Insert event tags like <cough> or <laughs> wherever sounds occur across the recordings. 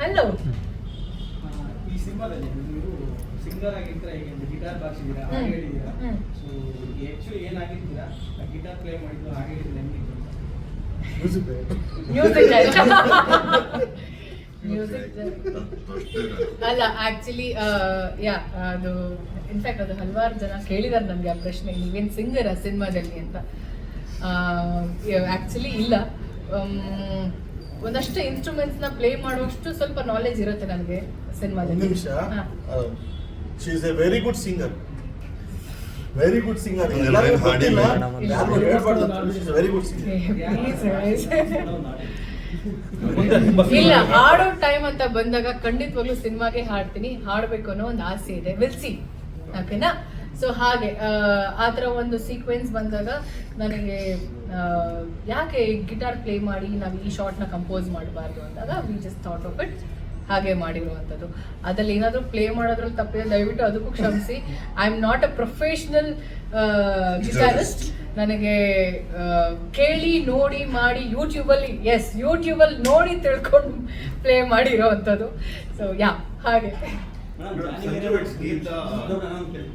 Hello ಈ ಸಿನಿಮಾದಲ್ಲಿ ನೀವು ಸಿಂಗರ್ ಆಗಿರ್ತೀರಾ ಈಗ ಗಿಟಾರ್ ಬಾರಿಸಿದ್ದೀರಾ ಹಾಗೆ. ಹೇಳಿದ್ದೀರಾ. ಸೊ ಆಕ್ಚುಲಿ ಏನಾಗಿರ್ತೀರಾ? ಗಿಟಾರ್ ಪ್ಲೇ ಮಾಡಿದ್ದು ಹಾಗೆ ಹೇಳಿದ್ರೆ ಹೆಂಗೆ <laughs> ಅಲ್ಲ ಆಕ್ಚುಲಿ ಯಾ ಅದು ಇನ್ಫ್ಯಾಕ್ಟ್ ಅದು ಹಲವಾರು ಜನ ಕೇಳಿದಾರೆ ನನಗೆ ಆ ಪ್ರಶ್ನೆ ನೀವೇನು ಸಿಂಗರ್ ಆ ಸಿನಿಮಾದಲ್ಲಿ ಅಂತ? ಆ್ಯಕ್ಚುಲಿ ಇಲ್ಲ. ಆಮ್, ಇನ್ಸ್ಟ್ರೂಮೆಂಟ್ಸ್ನ ಪ್ಲೇ ಮಾಡುವಷ್ಟು ಸ್ವಲ್ಪ ನಾಲೆಜ್ ಇರುತ್ತೆ ನನಗೆ ಸಿನಿಮಾದಲ್ಲಿ. ನಿಮಿಷ. She is a very good singer very good singer ಎಲ್ಲರಿಗೂ? ಗೊತ್ತಿಲ್ಲ. ಯಾರು ಹೇಳ್ಬಾರ್ದು she is very good singer ಇಲ್ಲ ಹಾಡೋ ಟೈಮ್ ಅಂತ ಬಂದಾಗ ಖಂಡಿತವಾಗ್ಲೂ ಸಿನಿಮಾಗೆ ಹಾಡ್ತೀನಿ. ಹಾಡ್ಬೇಕು ಅನ್ನೋ ಒಂದು ಆಸೆ ಇದೆ. ವಿಲ್ಸಿ ಓಕೆನಾ ಸೊ ಹಾಗೆ ಆ, ಥರ ಒಂದು ಸೀಕ್ವೆನ್ಸ್ ಬಂದಾಗ ನನಗೆ ಯಾಕೆ ಗಿಟಾರ್ ಪ್ಲೇ ಮಾಡಿ ನಾವು ಈ ಶಾರ್ಟ್ನ ಕಂಪೋಸ್ ಮಾಡಬಾರ್ದು ಅಂದಾಗ we just thought of it ಹಾಗೆ ಮಾಡಿರುವಂಥದ್ದು. ಅದರಲ್ಲಿ ಏನಾದರೂ ಪ್ಲೇ ಮಾಡೋದ್ರಲ್ಲಿ ತಪ್ಪಿದೆ ದಯವಿಟ್ಟು ಅದಕ್ಕೂ ಕ್ಷಮಿಸಿ. I am not a professional guitarist ನನಗೆ ಕೇಳಿ ನೋಡಿ ಮಾಡಿ ಯೂಟ್ಯೂಬಲ್ಲಿ ಎಸ್ ಯೂಟ್ಯೂಬಲ್ಲಿ ನೋಡಿ ತಿಳ್ಕೊಂಡು ಪ್ಲೇ ಮಾಡಿರೋ ಅಂಥದ್ದು ಸೊ ಯಾ ಹಾಗೆ.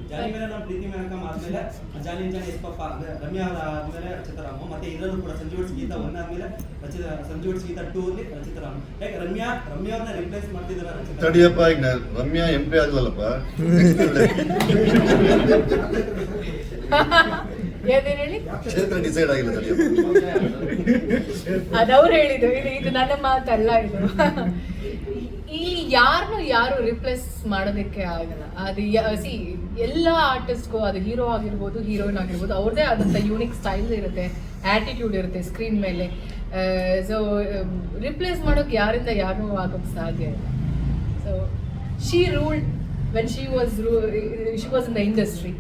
ಜಾನಿ ಮೇರೆ ನಾವು ಪ್ರೀತಿ ಮೇನಕಂ ಆದ್ಮೇಲೆ ಜಾನಿ ಜಾನಿ ಎಸ್ಪಪ್ಪ ಅಂದ್ರೆ ರಮ್ಯಾ ಅವರ ಆದ್ಮೇಲೆ ರಚಿತಾರಾಮ ಮತ್ತೆ ಇದರಲ್ಲೂ ಕೂಡ ಸಂಜು ಗೀತಾ ಒನ್ ಆದ್ಮೇಲೆ ರಚಿತ ಸಂಜು ಗೀತಾ ಟೂ ಅಲ್ಲಿ ರಚಿತಾರಾಮ. ಯಾಕೆ ರಮ್ಯಾ ರಮ್ಯಾ ಅವ್ರನ್ನ ರಿಪ್ಲೇಸ್ ಮಾಡ್ತಿದಾರ ರಚಿತ? ತಡಿಯಪ್ಪ ಈಗ ರಮ್ಯಾ ಎಂ ಪಿ ಆಗ್ಲಲ್ಲಪ್ಪ? <laughs> <laughs> ಏನೇನು ಹೇಳಿ? ಕ್ಷೇತ್ರ ಡಿಸೈಡ್ ಆಗಿಲ್ಲ ಅದವ್ರು ಹೇಳಿದ್ರು ಇದು ಇದು ನನ್ನ ಮಾತಲ್ಲ ಇದು. ಈ ಯಾರನ್ನು ಯಾರು ರಿಪ್ಲೇಸ್ ಮಾಡೋದಕ್ಕೆ ಆಗಲ್ಲ. ಅದು ಸಿ ಎಲ್ಲ ಆರ್ಟಿಸ್ಟ್ಗೂ ಅದು ಹೀರೋ ಆಗಿರ್ಬೋದು ಹೀರೋಯಿನ್ ಆಗಿರ್ಬೋದು ಅವ್ರದ್ದೇ ಆದಂಥ ಯೂನಿಕ್ ಸ್ಟೈಲ್ ಇರುತ್ತೆ. ಆ್ಯಟಿಟ್ಯೂಡ್ ಇರುತ್ತೆ ಸ್ಕ್ರೀನ್ ಮೇಲೆ. ಸೊ ರಿಪ್ಲೇಸ್ ಮಾಡೋಕೆ ಯಾರಿಂದ ಯಾರನ್ನೂ ಆಗೋಕ್ಕೆ ಸಾಧ್ಯ ಇಲ್ಲ. So she ruled when she was rule she was in the industry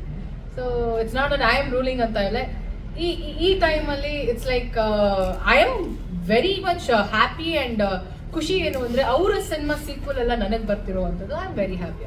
so it's not an I am ruling ಅಂತ ಇಲ್ಲ. ಈ, ಈ- ಟೈಮಲ್ಲಿ it's like I am very much happy and ಖುಷಿ ಏನು ಅಂದರೆ, ಅವರ ಸಿನಿಮಾ ಸೀಕ್ವಲ್ ಎಲ್ಲ ನನಗೆ ಬರ್ತಿರೋವಂಥದ್ದು. I am very happy